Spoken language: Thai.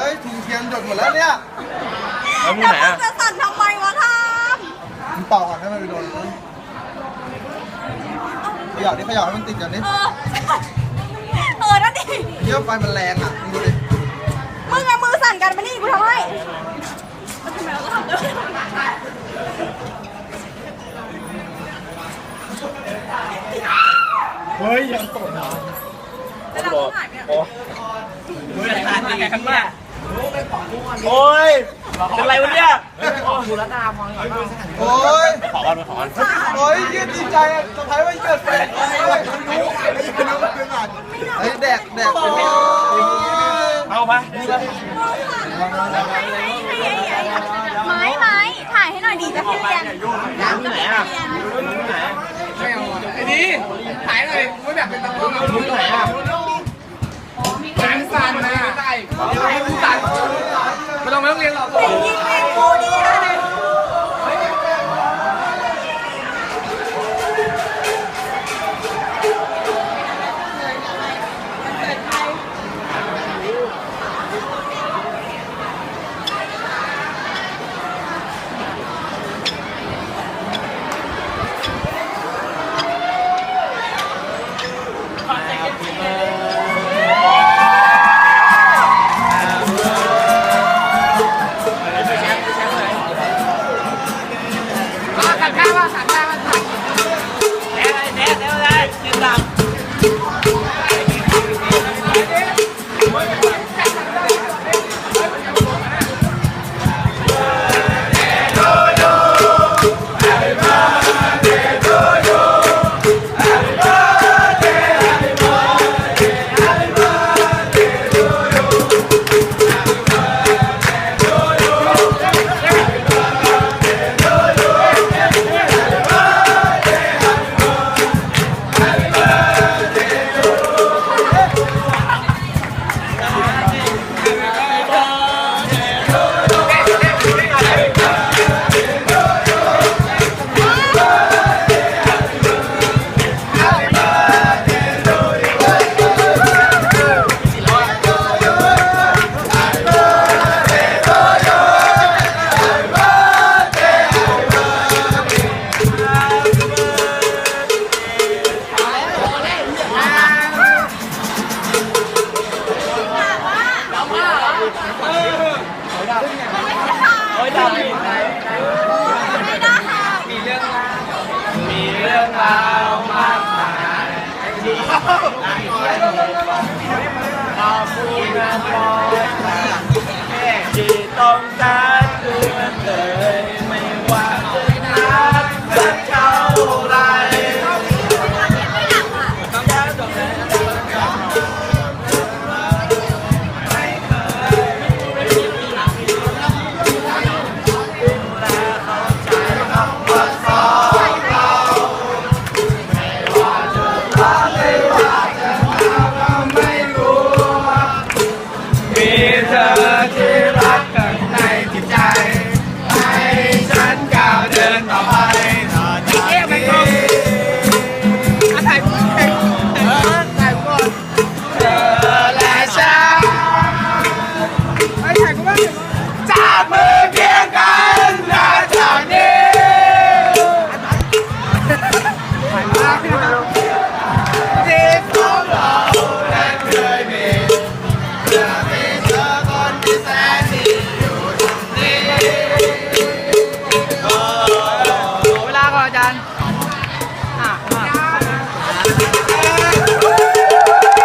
เอ้ยถุงเทียนหยดหมดแล้วเนี่ยแล้วมือแล้วไหนมึงอะจะสั่นทำไมวะทามมึงเป่าก่อนให้มันไปโดนขยับดิขยับให้มันติดกันดิเออเออนั่นดิเยี่ยไฟมันแรงอะมึงดูดิมึงกับมือสั่นกันมานี่กูทำให้เฮ้ยยังตกน้ำโอ้โหมือไหนขาดดีกันมาก โอ้ยเป็นไรวะเนี่ยโอ้ยขอก่อนขอก่อนโอ้ยยี่ยดีใจอะสะพายว่าเกิดแฟนเลยเฮ้ยแดกแดกไปดิเอาไปนี่เลยไม้ไม้ถ่ายให้หน่อยดีจะให้เรียนน้ำที่ไหนอะไหนไอ้นี่ถ่ายหน่อยไม่แบบเป็นตะกร้อมือไหนอะแรงสั่นนะ ขัดข้าวว่าขัดข้าวว่าขัดแน่เลยแน่แน่เลย โอ้ยดำไม่ได้ค่ะมีเรื่องราวมากมายที่ขอบคุณนะพอที่ต้องการ อาจารย์